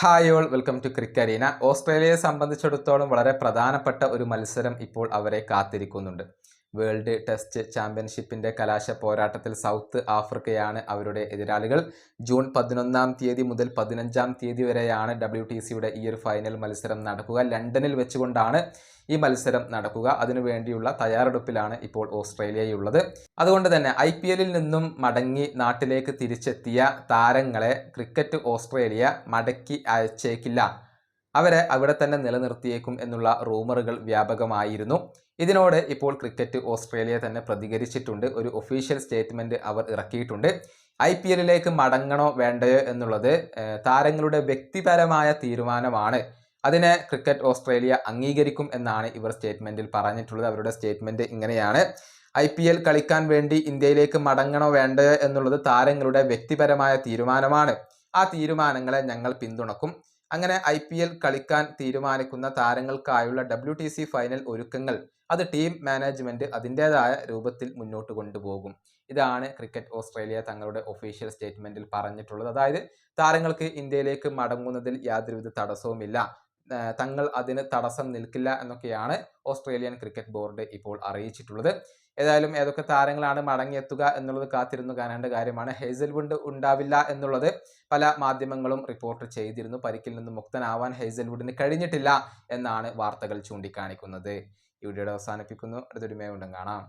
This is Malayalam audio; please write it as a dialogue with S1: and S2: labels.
S1: Hi all welcome to Cricarena ഓസ്ട്രേലിയയെ സംബന്ധിച്ചിടത്തോളം വളരെ പ്രധാനപ്പെട്ട ഒരു മത്സരം ഇപ്പോൾ അവരെ കാത്തിരിക്കുന്നുണ്ട്. വേൾഡ് ടെസ്റ്റ് ചാമ്പ്യൻഷിപ്പിന്റെ കലാശ പോരാട്ടത്തിൽ സൗത്ത് ആഫ്രിക്കയാണ് അവരുടെ എതിരാളികൾ. ജൂൺ പതിനൊന്നാം തീയതി മുതൽ പതിനഞ്ചാം തീയതി വരെയാണ് ഡബ്ല്യു ടി സിയുടെ ഈ ഒരു ഫൈനൽ മത്സരം നടക്കുക. ലണ്ടനിൽ വെച്ചുകൊണ്ടാണ് ഈ മത്സരം നടക്കുക. അതിനുവേണ്ടിയുള്ള തയ്യാറെടുപ്പിലാണ് ഇപ്പോൾ ഓസ്ട്രേലിയയുള്ളത്. അതുകൊണ്ട് തന്നെ ഐ പി എല്ലിൽ നിന്നും മടങ്ങി നാട്ടിലേക്ക് തിരിച്ചെത്തിയ താരങ്ങളെ ക്രിക്കറ്റ് ഓസ്ട്രേലിയ മടക്കി അയച്ചേക്കില്ല. അവരെ അവിടെ തന്നെ നിലനിർത്തിയേക്കും എന്നുള്ള റൂമറുകൾ വ്യാപകമായിരുന്നു. ഇതിനോട് ഇപ്പോൾ ക്രിക്കറ്റ് ഓസ്ട്രേലിയ തന്നെ പ്രതികരിച്ചിട്ടുണ്ട്. ഒരു ഒഫീഷ്യൽ സ്റ്റേറ്റ്മെന്റ് അവർ ഇറക്കിയിട്ടുണ്ട്. ഐ പി എല്ലിലേക്ക് മടങ്ങണോ വേണ്ടയോ എന്നുള്ളത് താരങ്ങളുടെ വ്യക്തിപരമായ തീരുമാനമാണ്. അതിനെ ക്രിക്കറ്റ് ഓസ്ട്രേലിയ അംഗീകരിക്കും എന്നാണ് ഇവർ സ്റ്റേറ്റ്മെന്റിൽ പറഞ്ഞിട്ടുള്ളത്. അവരുടെ സ്റ്റേറ്റ്മെന്റ് ഇങ്ങനെയാണ്. ഐ പി എൽ കളിക്കാൻ വേണ്ടി ഇന്ത്യയിലേക്ക് മടങ്ങണോ വേണ്ടയോ എന്നുള്ളത് താരങ്ങളുടെ വ്യക്തിപരമായ തീരുമാനമാണ്. ആ തീരുമാനങ്ങളെ ഞങ്ങൾ പിന്തുണക്കും. അങ്ങനെ ഐ പി എൽ കളിക്കാൻ തീരുമാനിക്കുന്ന താരങ്ങൾക്കായുള്ള ഡബ്ല്യു ടി സി ഫൈനൽ ഒരുക്കങ്ങൾ അത് ടീം മാനേജ്മെന്റ് അതിന്റെതായ രൂപത്തിൽ മുന്നോട്ട് കൊണ്ടുപോകും. ഇതാണ് ക്രിക്കറ്റ് ഓസ്ട്രേലിയ തങ്ങളുടെ ഒഫീഷ്യൽ സ്റ്റേറ്റ്മെന്റിൽ പറഞ്ഞിട്ടുള്ളത്. അതായത് താരങ്ങൾക്ക് ഇന്ത്യയിലേക്ക് മടങ്ങുന്നതിൽ യാതൊരുവിധ തടസ്സവുമില്ല. തങ്ങൾ അതിന് തടസ്സം നിൽക്കില്ല എന്നൊക്കെയാണ് ഓസ്ട്രേലിയൻ ക്രിക്കറ്റ് ബോർഡ് ഇപ്പോൾ അറിയിച്ചിട്ടുള്ളത്. ഏതായാലും ഏതൊക്കെ താരങ്ങളാണ് മടങ്ങിയെത്തുക എന്നുള്ളത് കാത്തിരുന്നു കാണേണ്ട കാര്യമാണ്. ഹേസൽവുഡ് ഉണ്ടാവില്ല എന്നുള്ളത് പല മാധ്യമങ്ങളും റിപ്പോർട്ട് ചെയ്തിരുന്നു. പരിക്കിൽ നിന്ന് മുക്തനാവാൻ ഹേസൽവുഡിന് കഴിഞ്ഞിട്ടില്ല എന്നാണ് വാർത്തകൾ ചൂണ്ടിക്കാണിക്കുന്നത്. ഈ വീഡിയോയുടെ അവസാനിപ്പിക്കുന്നു. അടുത്തൊരുമയുണ്ടും കാണാം.